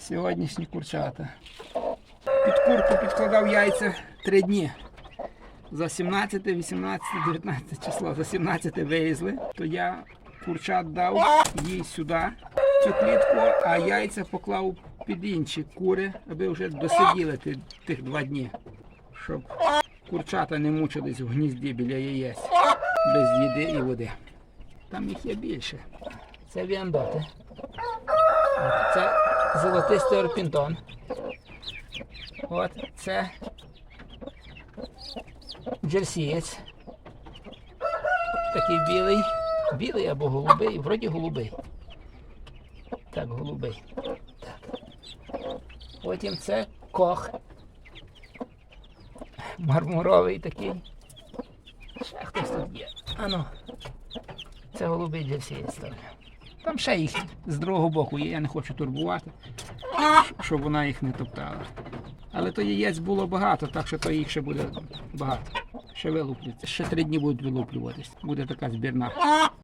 Сьогоднішні курчата. Під курку підкладав яйця три дні. За 17, 18, 19 число, за 17 вивезли, то я курчат дав їй сюди, цю клітку, а яйця поклав під інші кури, аби вже досиділи тих два дні, щоб курчата не мучились в гнізді біля яєць без їди і води. Там їх є більше. Це віандоти. Золотистий орпінтон. От це джерсієць. Такий білий. Білий або голубий, вроді голубий. Так, голубий. Так. Потім це кох. Мармуровий такий. Ще хтось тут є. Ану. Це голубий джерсієць ставлю. Там ще їх з другого боку є, я не хочу турбувати, щоб вона їх не топтала. Але то яєць було багато, так що то їх ще буде багато. Ще вилуплюється. Ще три дні будуть вилуплюватись. Буде така збірна.